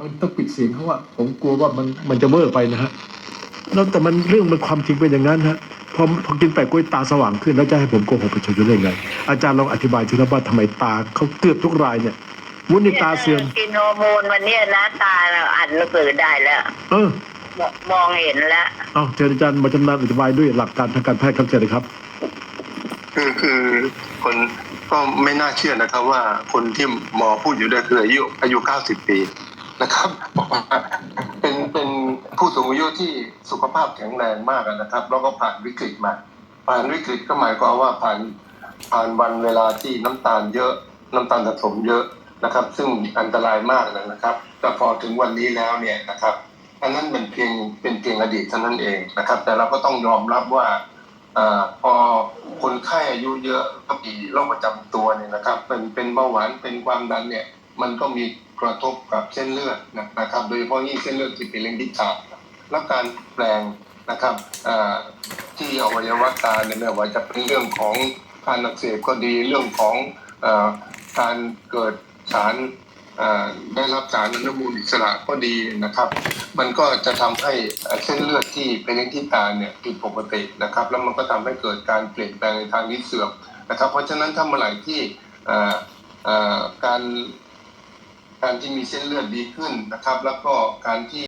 มันต้องปิดเสียงเขาว่าผมกลัวว่ามันมันจะเวอร์ไปนะฮะแล้วแต่มันเรื่องมันความจริงเป็นอย่างนั้นฮะพอพอกินแปะกล้วยตาสว่างขึ้นแล้วจะให้ผมโกหกประชาชนได้ไง อาจารย์ลองอธิบายทีละว่าทำไมตาเขาเกือบทุกรายเนี่ยวุ้นในตาเสื่อมกินฮอร์โมนวันเนี้ยนะตาเราอ่านหนังสือได้แล้วเออมองเห็นแล้วเอาเชิญอาจารย์มาจำนานอธิบายด้วยหลักการทางการแพทย์ครับเชิญเลยครับคือคือคนก็ไม่น่าเชื่อนะครับว่าคนที่หมอพูดอยู่ด้วยคืออายุอายุ 90 ปี นะครับบอกว่าเป็นเป็นผู้สูงอายุที่สุขภาพแข็งแรงมากนะครับ แล้วก็ผ่านวิกฤตมา ผ่านวิกฤตก็หมายความว่าผ่านผ่านวันเวลาที่น้ำตาลเยอะ น้ำตาลสะสมเยอะนะครับ ซึ่งอันตรายมากนะครับ แต่พอถึงวันนี้แล้วเนี่ยนะครับอันนั้นเป็นเพียงเป็นเพียงอดีตเท่านั้นเองนะครับ แต่เราก็ต้องยอมรับว่าอาพอคนไข้อายุเยอะก็มีโรคประจำตัวเนี่ยนะครับ เป็นเป็นเบาหวานเป็นความดันเนี่ย มันก็มี กระทบกับเส้นเลือดนะครับ โดยเฉพาะยิ่งเส้นเลือดที่เป็นเลี้ยงที่ขาดและการแปลงนะครับที่อวัยวะตาเนี่ยไม่ว่าจะเป็นเรื่องของการอักเสบก็ดีเรื่องของอาการเกิดสารได้รับสารอนุมูลอิสระก็ดีนะครับ มันก็จะทำให้เส้นเลือดที่ไปเลี้ยงที่ตาเนี่ยผิดปกตินะครับ แล้วมันก็ทำให้เกิดการเปลี่ยนแปลงในทางนี้เสื่อมนะครับ เพราะฉะนั้นถ้าเมื่อไหร่ที่การ การที่มีเส้นเลือดดีขึ้นนะครับ แล้วก็การที่